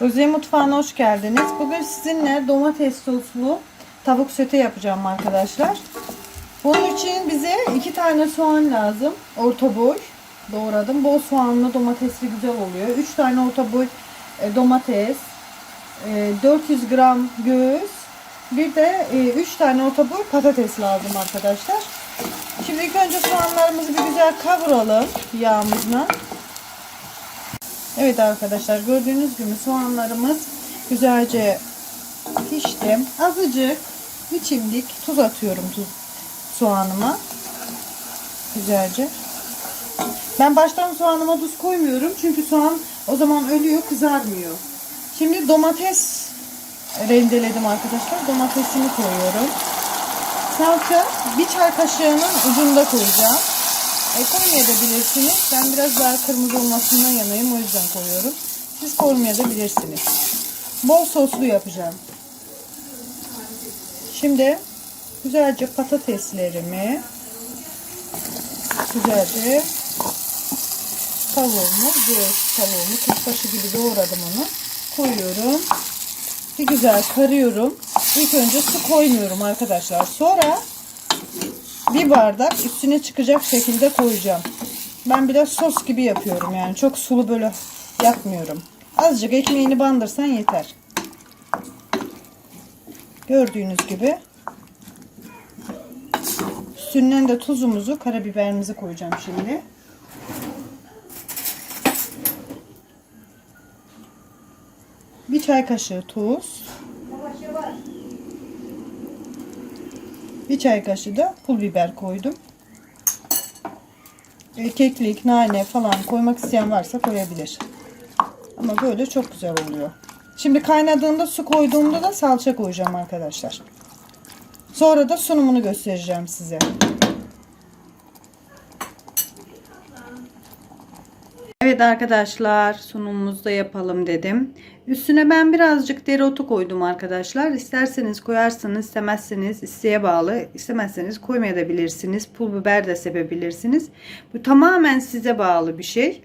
Roziye Mutfağı'na hoş geldiniz. Bugün sizinle domates soslu tavuk sote yapacağım arkadaşlar. Bunun için bize iki tane soğan lazım. Orta boy doğradım. Bol soğanlı domatesli güzel oluyor. Üç tane orta boy e, domates. e, 400 gram göğüs. Bir de 3 tane orta boy patates lazım arkadaşlar. Şimdi ilk önce soğanlarımızı bir güzel kavuralım yağımızla. Evet arkadaşlar gördüğünüz gibi soğanlarımız güzelce pişti. Azıcık bir çimdik tuz atıyorum tuz soğanıma. Güzelce. Ben baştan soğanıma tuz koymuyorum çünkü soğan o zaman ölüyor kızarmıyor. Şimdi domates rendeledim arkadaşlar. Domatesini koyuyorum. Salça bir çay kaşığının ucunda koyacağım. E, koymayabilirsiniz. Ben biraz daha kırmızı olmasından yanayım. O yüzden koyuyorum. Siz koymayabilirsiniz. Bol soslu yapacağım. Şimdi güzelce patateslerimi güzelce tavuğumu, göğüs tavuğumu kuşbaşı gibi doğradım onu. Koyuyorum. Bir güzel karıyorum. İlk önce su koymuyorum arkadaşlar. Sonra bir bardak üstüne çıkacak şekilde koyacağım. Ben biraz sos gibi yapıyorum yani. Çok sulu böyle yapmıyorum. Azıcık ekmeğini bandırsan yeter. Gördüğünüz gibi. Üstünden de tuzumuzu, karabiberimizi koyacağım şimdi. Bir çay kaşığı tuz. Bir çay kaşığı da pul biber koydum. E, keklik, nane falan koymak isteyen varsa koyabilir. Ama böyle çok güzel oluyor. Şimdi kaynadığında su koyduğumda da salça koyacağım arkadaşlar. Sonra da sunumunu göstereceğim size. Evet arkadaşlar sunumumuzu da yapalım dedim. Üstüne ben birazcık dereotu koydum arkadaşlar. İsterseniz koyarsınız, istemezseniz isteğe bağlı. İstemezseniz koymayabilirsiniz. Pul biber de sevebilirsiniz. Bu tamamen size bağlı bir şey.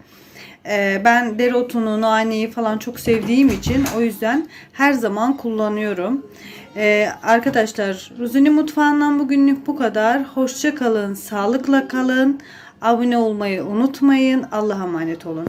Ee, ben dereotunu, naneyi falan çok sevdiğim için o yüzden her zaman kullanıyorum. Ee, arkadaşlar Ruzuni Mutfağı'ndan bugünlük bu kadar. Hoşça kalın, sağlıkla kalın. Abone olmayı unutmayın. Allah'a emanet olun.